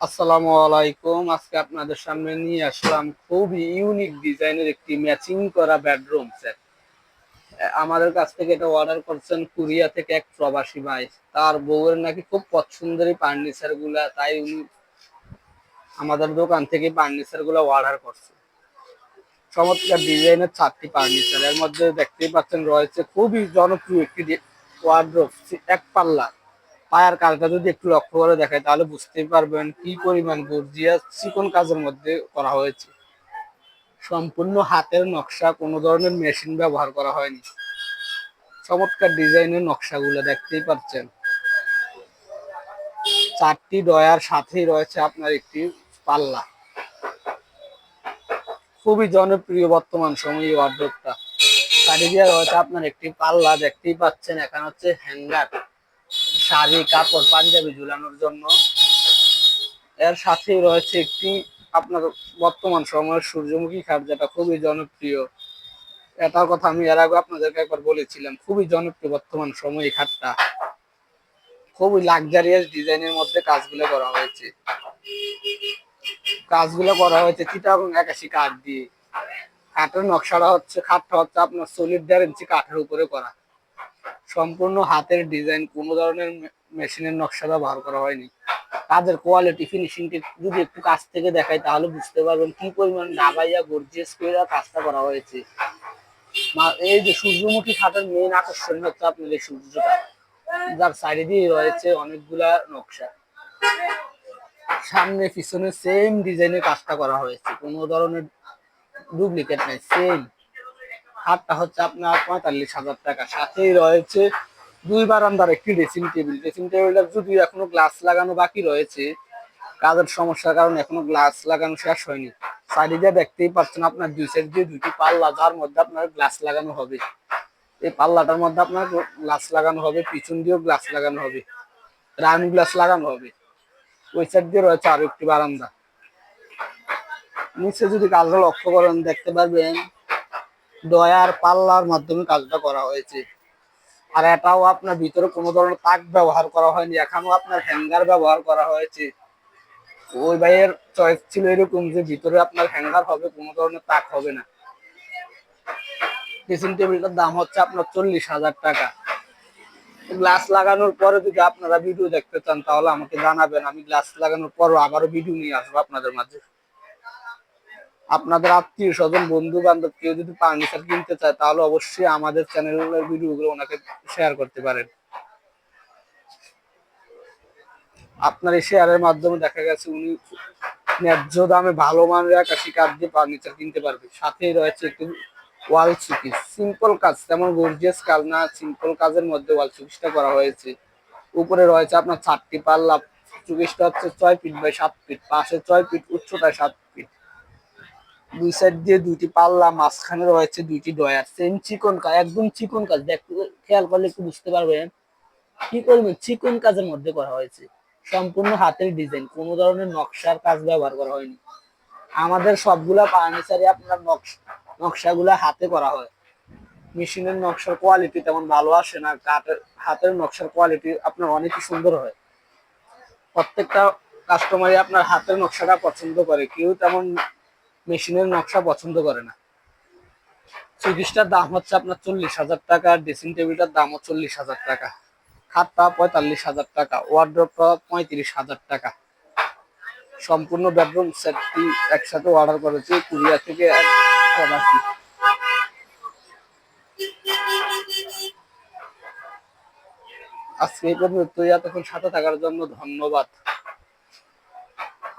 আসসালামু আলাইকুম। আজকে আপনাদের সামনে নিয়ে আসলাম খুবই ইউনিক ডিজাইনের একটি ম্যাচিং করা বেডরুম সেট আমাদের কাছ থেকে এটা অর্ডার করছেন কুরিয়া থেকে এক প্রবাসী ভাই। তার বউয়ের নাকি খুব পছন্দের এই ফার্নিচারগুলা, তাই উনি আমাদের দোকান থেকে ফার্নিচারগুলো অর্ডার করছে। চমৎকার ডিজাইনের চারটি ফার্নিচার এর মধ্যে দেখতেই পাচ্ছেন রয়েছে খুবই জনপ্রিয় একটি ওয়ার্ড্রোপ এক পাল্লা পায়ার কাজটা যদি একটু লক্ষ্য করে দেখায় তাহলে বুঝতে পারবেন কি পরিমাণ গর্জিয়াস চিকন কাজের মধ্যে করা হয়েছে। সম্পূর্ণ হাতের নকশা, কোনো ধরনের মেশিন ব্যবহার করা হয়নি। চমৎকার ডিজাইনের নকশাগুলো দেখতেই পাচ্ছেন। চারটি ডয়ার সাথেই রয়েছে আপনার একটি পাল্লা। খুবই জনপ্রিয় বর্তমান সময়ে ওয়ার্ড্রোপটা চারিদিকে রয়েছে আপনার একটি পাল্লা, দেখতেই পাচ্ছেন, এখানে হচ্ছে হ্যাঙ্গার শাড়ি, কাপড়, পাঞ্জাবি ঝুলানোর জন্য। এর সাথেই রয়েছে একটি আপনার বর্তমান সময়ের সূর্যমুখী খাট, যেটা খুবই জনপ্রিয়। এটার কথা আমি এর আগে আপনাদেরকে একবার বলেছিলাম, খুবই জনপ্রিয় বর্তমান সময় এই খাটটা। খুবই লাক্সারিয়াস ডিজাইনের মধ্যে কাজগুলো করা হয়েছে। কাজগুলো করা হয়েছে চিটাগং একাশি কাঠ দিয়ে। কাঠের নকশাটা হচ্ছে, খাটটা হচ্ছে আপনার সলিড দেড় ইঞ্চি কাঠের উপরে করা। সম্পূর্ণ হাতের ডিজাইন কোনো ধরনের মেশিনের নকশা ব্যবহার করা হয়নি। কাজের কোয়ালিটি ফিনিশিং যদি একটু কাছ থেকে দেখাই, তাহলে বুঝতে পারবেন কি পরিমাণ ডাবাইয়া গর্জিয়াস করে কাজটা করা হয়েছে। এই যে সূর্যমুখী খাটের মেইন আকর্ষণ হচ্ছে আপনার এই সূর্যটা। যার সাইডে দিয়ে রয়েছে অনেকগুলা নকশা। সামনে পিছনে সেম ডিজাইনের কাজটা করা হয়েছে। কোনো ধরনের ডুপ্লিকেট নাই সেম খাটটা হচ্ছে আপনার পঁয়তাল্লিশ হাজার টাকা। সাথেই রয়েছে দুই বারান্দার একটি ড্রেসিং টেবিল ড্রেসিং টেবিলটা যদি এখনও গ্লাস লাগানো বাকি রয়েছে, কাজের সমস্যার কারণে এখনও গ্লাস লাগানো শেষ হয়নি। সাইডে দেখতেই পাচ্ছেন আপনার দুই সাইড দিয়ে দুটি পাল্লা, যার মধ্যে আপনার গ্লাস লাগানো হবে। এই পাল্লাটার মধ্যে আপনার গ্লাস লাগানো হবে, পিছন দিয়েও গ্লাস লাগানো হবে রাউন্ড গ্লাস লাগানো হবে। ওই সাইড দিয়ে রয়েছে আরও একটি বারান্দা। নিচে যদি কাজটা লক্ষ্য করেন, দেখতে পারবেন ডয়ার পাল্লার মাধ্যমে কাজটা করা হয়েছে। আর এটাও আপনার ভিতরে কোনো ধরনের তাক ব্যবহার করা হয়নি, এখানেও আপনার হ্যাঙ্গার ব্যবহার করা হয়েছে। ওই ভাইয়ের চয়েস ছিল এরকম যে ভিতরে আপনার হ্যাঙ্গার হবে, কোনো ধরনের তাক হবে না। ড্রেসিং টেবিলটার দাম হচ্ছে আপনার চল্লিশ হাজার টাকা। গ্লাস লাগানোর পরে যদি আপনারা ভিডিও দেখতে চান, তাহলে আমাকে জানাবেন, আমি গ্লাস লাগানোর পরও আবারও ভিডিও নিয়ে আসব আপনাদের মাঝে। আপনাদের আত্মীয় স্বজন বন্ধু বান্ধব কেউ যদি ফার্নিচার কিনতে চায়, তাহলে অবশ্যই আমাদের চ্যানেলের ভিডিওগুলো ওনাকে শেয়ার করতে পারেন। আপনার এই শেয়ারের মাধ্যমে দেখা গেছে উনি ন্যায্য দামে ভালো মানের আকাশি কাঠ দিয়ে ফার্নিচার কিনতে পারবে। সাথেই রয়েছে একটু ওয়াল সুকিস সিম্পল কাজ, তেমন গর্জিয়াস কাজ না সিম্পল কাজের মধ্যে ওয়াল সুকিসটা করা হয়েছে। উপরে রয়েছে আপনার চারটি পাল্লা চুকিসটা হচ্ছে ছয় ফিট বাই সাত ফিট পাশে ছয় ফিট উচ্চতায় সাত দুই সাইড দিয়ে দুইটি পাল্লা, মাঝখানে রয়েছে দুইটি ডয়ার। সেম চিকন কাজ একদম চিকন কাজ। দেখতে খেয়াল করলে একটু বুঝতে পারবেন। কি করবেন চিকন কাজের মধ্যে করা হয়েছে। সম্পূর্ণ হাতের ডিজাইন কোনো ধরনের নকশার কাজ ব্যবহার করা হয়নি। আমাদের সবগুলা ফার্নিচারে আপনার নকশা নকশাগুলা হাতে করা হয়। মেশিনের নকশার কোয়ালিটি তেমন ভালো আসে না। কাঠের হাতের নকশার কোয়ালিটি আপনার অনেক সুন্দর হয়। প্রত্যেকটা কাস্টমারই আপনার হাতের নকশাটা পছন্দ করে। কেউ তেমন মেশিনের নকশা পছন্দ করে না। সুইডিশটার দাম হচ্ছে আপনার চল্লিশ হাজার টাকা, ড্রেসিং টেবিলটার দাম হচ্ছে চল্লিশ হাজার টাকা। খাটটা পঁয়তাল্লিশ হাজার টাকা, ওয়ার্ড্রপটা পঁয়ত্রিশ হাজার টাকা। সম্পূর্ণ বেডরুম সেটটি একসাথে অর্ডার করেছি কুরিয়া থেকে আজকে এই পর্যন্ত এতক্ষণ সাথে থাকার জন্য ধন্যবাদ।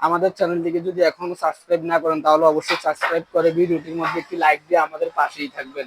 আমাদের চ্যানেলটিকে যদি এখনও সাবস্ক্রাইব না করেন, তাহলে অবশ্যই সাবস্ক্রাইব করে ভিডিওটির মধ্যে একটি লাইক দিয়ে আমাদের পাশেই থাকবেন।